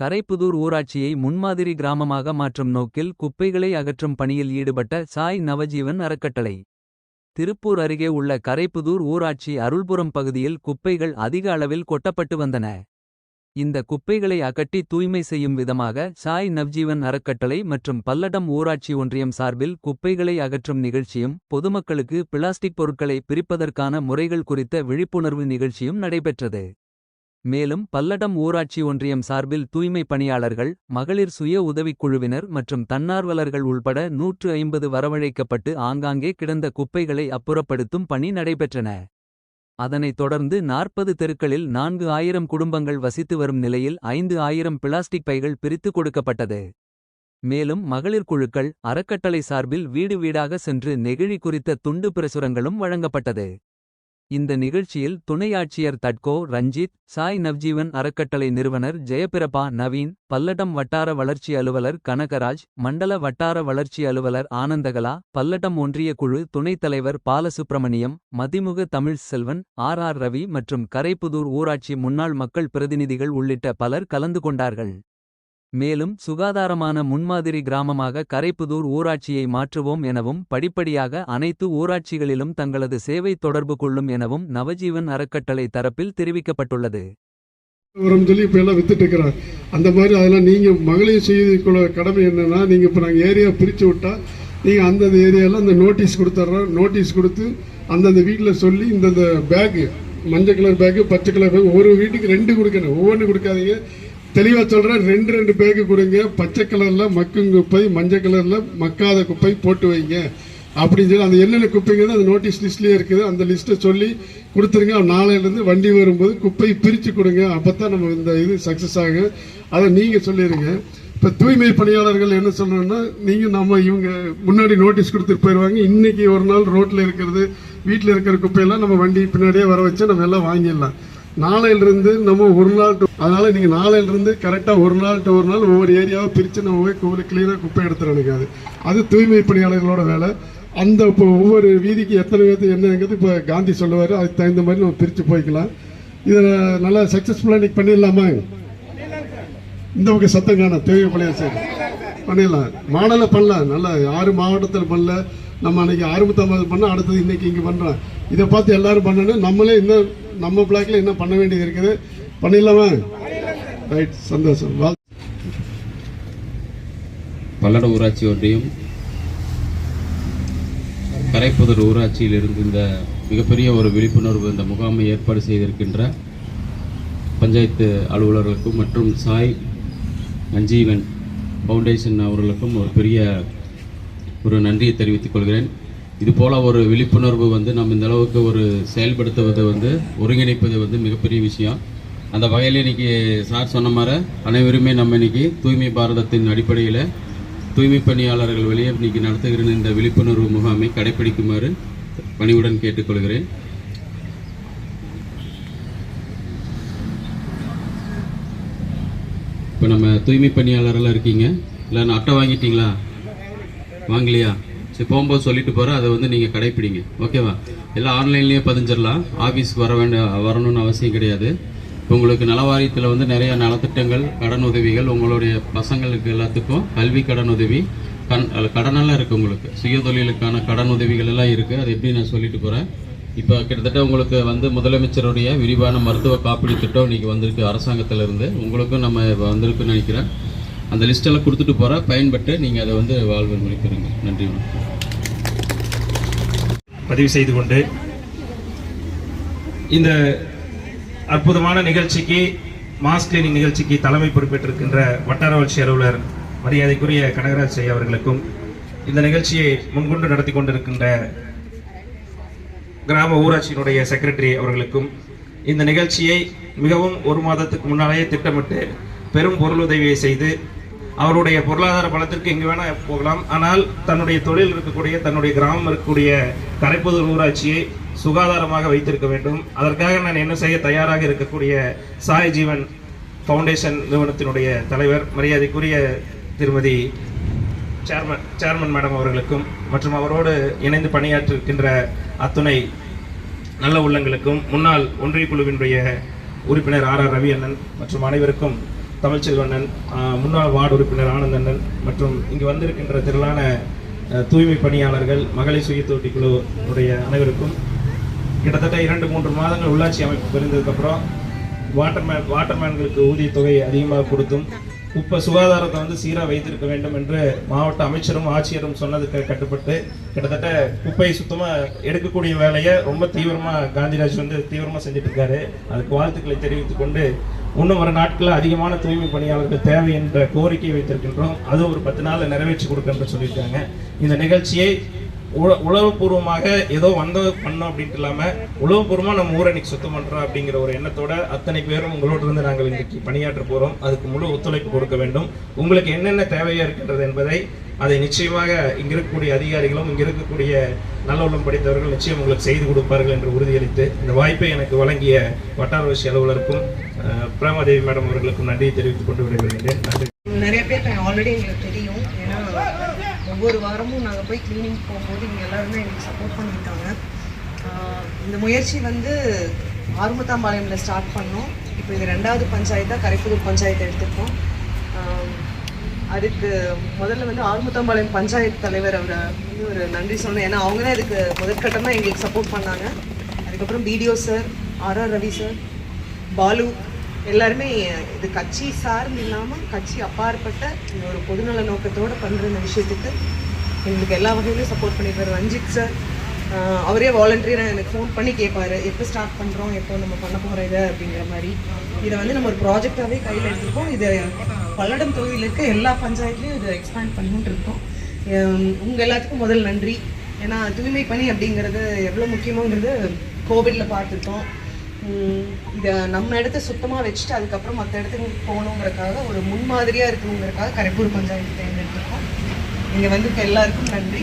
கரைப்புதூர் ஊராட்சியை முன்மாதிரி கிராமமாக மாற்றும் நோக்கில் குப்பைகளை அகற்றும் பணியில் ஈடுபட்ட சாய் நவஜீவன் அறக்கட்டளை. திருப்பூர் அருகே உள்ள கரைப்புதூர் ஊராட்சி அருள்புரம் பகுதியில் குப்பைகள் அதிக அளவில் கொட்டப்பட்டு வந்தன. இந்த குப்பைகளை அகட்டி தூய்மை செய்யும் விதமாக சாய் நவ்ஜீவன் அறக்கட்டளை மற்றும் பல்லடம் ஊராட்சி ஒன்றியம் சார்பில் குப்பைகளை அகற்றும் நிகழ்ச்சியும் பொதுமக்களுக்கு பிளாஸ்டிக் பொருட்களை பிரிப்பதற்கான முறைகள் குறித்த விழிப்புணர்வு நிகழ்ச்சியும் நடைபெற்றது. மேலும் பல்லடம் ஊராட்சி ஒன்றியம் சார்பில் தூய்மை பணியாளர்கள் மகளிர் சுய உதவிக்குழுவினர் மற்றும் தன்னார்வலர்கள் உள்பட நூற்று ஐம்பது வரவழைக்கப்பட்டு ஆங்காங்கே கிடந்த குப்பைகளை அப்புறப்படுத்தும் பணி நடைபெற்றன. அதனைத் தொடர்ந்து நாற்பது தெருக்களில் நான்கு ஆயிரம் குடும்பங்கள் வசித்து வரும் நிலையில் ஐந்து ஆயிரம் பிளாஸ்டிக் பைகள் பிரித்து கொடுக்கப்பட்டது. மேலும் மகளிர் குழுக்கள் அறக்கட்டளை சார்பில் வீடு வீடாக சென்று நெகிழி குறித்த துண்டு பிரசுரங்களும் வழங்கப்பட்டது. இந்த நிகழ்ச்சியில் துணையாட்சியர் தட்கோ ரஞ்சித் சாய் நவ்ஜீவன் அறக்கட்டளை நிறுவனர் ஜெயபிரபா நவீன் பல்லடம் வட்டார வளர்ச்சி அலுவலர் கனகராஜ் மண்டல வட்டார வளர்ச்சி அலுவலர் ஆனந்தகலா பல்லடம் ஒன்றிய குழு துணைத் தலைவர் பாலசுப்பிரமணியம் மதிமுக தமிழ் செல்வன் ஆர் ஆர் ரவி மற்றும் கரைப்புதூர் ஊராட்சி முன்னாள் மக்கள் பிரதிநிதிகள் உள்ளிட்ட பலர் கலந்து கொண்டார்கள். மேலும் சுகாதாரமான முன்மாதிரி கிராமமாக கரைப்புதூர் ஊராட்சியை மாற்றுவோம் எனவும் படிப்படியாக அனைத்து ஊராட்சிகளிலும் தங்களது சேவை தொடர்பு கொள்ளும் எனவும் நவஜீவன் அறக்கட்டளை தரப்பில் தெரிவிக்கப்பட்டுள்ளது. வரும் சொல்லி இப்போ எல்லாம் வித்துட்டு இருக்கிறாங்க அந்த மாதிரி அதெல்லாம் நீங்கள் மகளிர் செய்திக்குள்ள கடமை என்னன்னா நீங்கள் இப்போ நாங்கள் ஏரியா பிரித்து விட்டா நீங்கள் அந்தந்த ஏரியாவில் அந்த நோட்டீஸ் கொடுத்துட்றோம் நோட்டீஸ் கொடுத்து அந்தந்த வீட்டில் சொல்லி இந்தந்த பேக்கு மஞ்சள் கலர் பேக்கு பச்சை கலர் பேக் ஒரு வீட்டுக்கு ரெண்டு கொடுக்கணும். ஒவ்வொன்று கொடுக்காதீங்க. தெளிவாக சொல்கிறேன் ரெண்டு ரெண்டு பேக்கு கொடுங்க. பச்சை கலரில் மக்கும் குப்பை மஞ்சள் கலரில் மக்காத குப்பை போட்டு வைங்க. அப்படின்னு சொல்லி அந்த என்னென்ன குப்பைங்கிறது அந்த நோட்டீஸ் லிஸ்ட்லேயே இருக்குது. அந்த லிஸ்ட்டை சொல்லி கொடுத்துருங்க. நாளையிலேருந்து வண்டி வரும்போது குப்பை பிரித்து கொடுங்க. அப்போ தான் நம்ம இந்த இது சக்ஸஸ் ஆகும் அதை நீங்கள் சொல்லிடுங்க இப்போ தூய்மை பணியாளர்கள் என்ன சொல்லணும்னா நீங்கள் நம்ம இவங்க முன்னாடி நோட்டீஸ் கொடுத்துட்டு போயிடுவாங்க இன்னைக்கு ஒரு நாள் ரோட்டில் இருக்கிறது வீட்டில் இருக்கிற குப்பையெல்லாம் நம்ம வண்டி பின்னாடியே வர வச்சு நம்ம எல்லாம் வாங்கிடலாம். நாளையிலிருந்து நம்ம ஒரு நாள் to- அதனால நீங்கள் நாளையிலிருந்து கரெக்டாக ஒரு நாள் டு ஒரு நாள் ஒவ்வொரு ஏரியாவை பிரித்து நம்ம போய் கோவில் கிளீனாக குப்பை எடுத்துடணுங்க அது. அது தூய்மை பணியாளர்களோட வேலை. அந்த இப்போ ஒவ்வொரு வீதிக்கு எத்தனை பேர்த்து என்னங்கிறது இப்போ காந்தி சொல்லுவார். அதுக்கு தகுந்த மாதிரி நம்ம பிரித்து போய்க்கலாம். இதை நல்லா சக்ஸஸ்ஃபுல்லாக இன்னைக்கு பண்ணிடலாமா? இந்த பக்கம் சத்தம் காணும். தூய்மை பணியாளர் சரி? பண்ணிடலாம். மாடலை பண்ணலாம். நல்லா ஆறு மாவட்டத்தில் பண்ணல. நம்ம அன்னைக்கு ஆறுபத்தொம்பது பண்ணால் அடுத்தது இன்னைக்கு இங்கே பண்ணுறோம் இதை பார்த்து எல்லாரும் பண்ணணும். நம்மளே இன்னும் நம்ம பிளாக்ல என்ன பண்ண வேண்டியது இருக்குது? பண்ணிடலாமா? ரைட் சந்தோஷம். பல்லட ஊராட்சி ஒன்றியம் ஊராட்சியில் இருந்து இந்த மிகப்பெரிய ஒரு விழிப்புணர்வு இந்த முகாமை ஏற்பாடு செய்திருக்கின்ற பஞ்சாயத்து அலுவலர்களுக்கும் மற்றும் சாய் நஞ்சீவன் ஃபவுண்டேஷன் அவர்களுக்கும் ஒரு பெரிய ஒரு நன்றியை தெரிவித்துக் கொள்கிறேன். இது போல ஒரு விழிப்புணர்வு வந்து நம்ம இந்த அளவுக்கு ஒரு செயல்படுத்துவதை வந்து ஒருங்கிணைப்பது வந்து மிகப்பெரிய விஷயம். அந்த வகையில் இன்னைக்கு சார் சொன்ன மாதிரி அனைவருமே நம்ம இன்னைக்கு தூய்மை பாரதத்தின் அடிப்படையில் தூய்மை பணியாளர்கள் வெளியே இன்னைக்கு நடத்துகிற இந்த விழிப்புணர்வு முகாமை கடைபிடிக்குமாறு பணிவுடன் கேட்டுக்கொள்கிறேன். இப்போ நம்ம தூய்மை பணியாளரெல்லாம் இருக்கீங்க? இல்லை நான் அட்டை வாங்கிட்டீங்களா? வாங்கலையா? சரி போகும்போது சொல்லிட்டு போகிறேன் அதை வந்து நீங்கள் கடைப்பிடிங்க. ஓகேவா? எல்லாம் ஆன்லைன்லேயே பதிஞ்சிடலாம். ஆஃபீஸ்க்கு வர வேண்டிய வரணும்னு அவசியம் கிடையாது. உங்களுக்கு நலவாரியத்தில் வந்து நிறைய நலத்திட்டங்கள் கடன் உதவிகள் உங்களுடைய பசங்களுக்கு எல்லாத்துக்கும் கல்வி கடன் உதவி கண் கடனெல்லாம் இருக்குது உங்களுக்கு. சுய தொழிலுக்கான கடன் உதவிகள் எல்லாம் இருக்குது அது எப்படி நான் சொல்லிட்டு போகிறேன் இப்போ கிட்டத்தட்ட உங்களுக்கு வந்து முதலமைச்சருடைய விரிவான மருத்துவ காப்பீடு திட்டம் இன்றைக்கி வந்திருக்கு அரசாங்கத்திலிருந்து. உங்களுக்கும் நம்ம வந்திருக்குன்னு நினைக்கிறேன். அந்த லிஸ்டெல்லாம் கொடுத்துட்டு போகிற பயன்பட்டு நீங்கள் அதை வந்து வாழ்வு மொழி நன்றி வணக்கம். பதிவு செய்து கொண்டு இந்த அற்புதமான நிகழ்ச்சிக்கு மாஸ் கிளீனிங் நிகழ்ச்சிக்கு தலைமை பொறுப்பேற்றிருக்கின்ற வட்டார வளர்ச்சி அலுவலர் மரியாதைக்குரிய கனகராஜ் ஐயா அவர்களுக்கும் இந்த நிகழ்ச்சியை முன்கொண்டு நடத்தி கொண்டிருக்கின்ற கிராம ஊராட்சியினுடைய செக்ரட்டரி அவர்களுக்கும் இந்த நிகழ்ச்சியை மிகவும் ஒரு மாதத்துக்கு முன்னாலேயே திட்டமிட்டு பெரும் பொருளுதவியை செய்து அவருடைய பொருளாதார பலத்திற்கு எங்கு வேணால் போகலாம். ஆனால் தன்னுடைய தொழில் இருக்கக்கூடிய தன்னுடைய கிராமம் இருக்கக்கூடிய கரைப்புதூர் ஊராட்சியை சுகாதாரமாக வைத்திருக்க வேண்டும். அதற்காக நான் என்ன செய்ய தயாராக இருக்கக்கூடிய சாய் ஜீவன் ஃபவுண்டேஷன் நிறுவனத்தினுடைய தலைவர் மரியாதைக்குரிய திருமதி சேர்மன் சேர்மன் மேடம் அவர்களுக்கும் மற்றும் அவரோடு இணைந்து பணியாற்றிருக்கின்ற அத்துணை நல்ல உள்ளங்களுக்கும் முன்னாள் ஒன்றிய குழுவினுடைய உறுப்பினர் ஆர் ஆர் ரவி அண்ணன் மற்றும் அனைவருக்கும் தமிழ்ச்செல்வண்ணன் முன்னாள் வார்டு உறுப்பினர் ஆனந்தண்ணன் மற்றும் இங்கு வந்திருக்கின்ற திரளான தூய்மை பணியாளர்கள் மகளிர் சுய தொட்டி குழுவுடைய அனைவருக்கும் கிட்டத்தட்ட இரண்டு மூன்று மாதங்கள் உள்ளாட்சி அமைப்பு பிரிந்ததுக்கப்புறம் வாட்டர்மேன் வாட்டர்மேன்களுக்கு ஊதியத்தொகை அதிகமாக கொடுத்தும் குப்பை சுகாதாரத்தை வந்து சீராக வைத்திருக்க வேண்டும் என்று மாவட்ட அமைச்சரும் ஆட்சியரும் சொன்னதுக்கு கட்டுப்பட்டு கிட்டத்தட்ட குப்பையை சுத்தமாக எடுக்கக்கூடிய வேலையை ரொம்ப தீவிரமாக காந்திராஜ் வந்து தீவிரமாக செஞ்சுட்டு இருக்காரு. அதுக்கு வாழ்த்துக்களை தெரிவித்துக்கொண்டு இன்னும் வர நாட்களில் அதிகமான தூய்மை பணியாளர்கள் தேவை என்ற கோரிக்கை வைத்திருக்கின்றோம். அது ஒரு பத்து நாளில் நிறைவேற்றி கொடுக்கன்னு சொல்லியிருக்காங்க. இந்த நிகழ்ச்சியை உள- உளவுபூர்வமாக ஏதோ வந்த பண்ணோம் அப்படின்ட்டு இல்லாமல் உளவுபூர்வமாக நம்ம ஊரை இன்னைக்கு சுத்தம் பண்ணுறோம் அப்படிங்கிற ஒரு எண்ணத்தோட அத்தனை பேரும் உங்களோட இருந்து நாங்கள் இன்றைக்கு பணியாற்ற போகிறோம் அதுக்கு முழு ஒத்துழைப்பு கொடுக்க வேண்டும். உங்களுக்கு என்னென்ன தேவையாக இருக்கின்றது என்பதை அதை நிச்சயமாக இங்கே இருக்கக்கூடிய அதிகாரிகளும் இங்கே இருக்கக்கூடிய நல்ல உள்ளம் படித்தவர்கள் நிச்சயம் உங்களுக்கு செய்து கொடுப்பார்கள் என்று உறுதியளித்து இந்த வாய்ப்பை எனக்கு வழங்கிய வட்டார வளர்ச்சி அலுவலருக்கும் பிரேமாதேவி மேடம் அவர்களுக்கும் நன்றியை தெரிவித்துக் கொண்டு விடைபெறுகிறேன் நன்றி. நிறைய பேர் ஆல்ரெடி எங்களுக்கு தெரியும். ஏன்னா ஒவ்வொரு வாரமும் நாங்கள் போய் கிளீனிங் போகும்போது இங்கே எல்லாருமே எங்களுக்கு சப்போர்ட் பண்ணியிருக்காங்க இந்த முயற்சி வந்து ஆறுமுத்தாம்பாளையம்ல ஸ்டார்ட் பண்ணோம். இப்போ இது ரெண்டாவது பஞ்சாயத்தாக கரைப்புதூர் பஞ்சாயத்து எடுத்திருக்கோம். அதுக்கு முதல்ல வந்து ஆறுமுத்தாம்பாளையம் பஞ்சாயத்து தலைவர் அவரை வந்து ஒரு நன்றி சொன்னேன் ஏன்னா அவங்க தான் இதுக்கு முதற்கட்டமாக எங்களுக்கு சப்போர்ட் பண்ணாங்க. அதுக்கப்புறம் BDO sir R R Ravi sir Balu எல்லாருமே இது கட்சி சார்ந்து இல்லாமல் கட்சி அப்பாற்பட்ட இந்த ஒரு பொதுநல நோக்கத்தோடு பண்ணுற இந்த விஷயத்துக்கு எங்களுக்கு எல்லா வகையிலும் சப்போர்ட் பண்ணியிருக்காரு. ரஞ்சித் சார் அவரே வாலண்டியராக எனக்கு ஃபோன் பண்ணி கேட்பார் எப்போ ஸ்டார்ட் பண்ணுறோம் எப்போ நம்ம பண்ண போகிற இதை அப்படிங்கிற மாதிரி. இதை வந்து நம்ம ஒரு ப்ராஜெக்டாகவே கையில் எடுத்துருக்கோம் இது பல்லடம் தொகுதியில் இருக்க எல்லா பஞ்சாயத்துலையும் இதை எக்ஸ்பேண்ட் பண்ணிட்டு இருக்கோம். உங்கள் எல்லாத்துக்கும் முதல் நன்றி. ஏன்னா தூய்மை பணி அப்படிங்கிறது எவ்வளோ முக்கியமோங்கிறது கோவிடில் பார்த்துருக்கோம். இதை நம்ம இடத்த சுத்தமாக வச்சுட்டு அதுக்கப்புறம் மற்ற இடத்துக்கு போகணுங்கிறதுக்காக ஒரு முன்மாதிரியாக இருக்கணுங்கிறக்காக கரைப்பூர் பஞ்சாயத்து தேர்ந்தெடுத்திருக்கோம். இங்கே வந்து எல்லாருக்கும் நன்றி.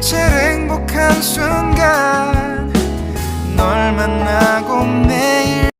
제일 행복한 순간 널 만나고 매일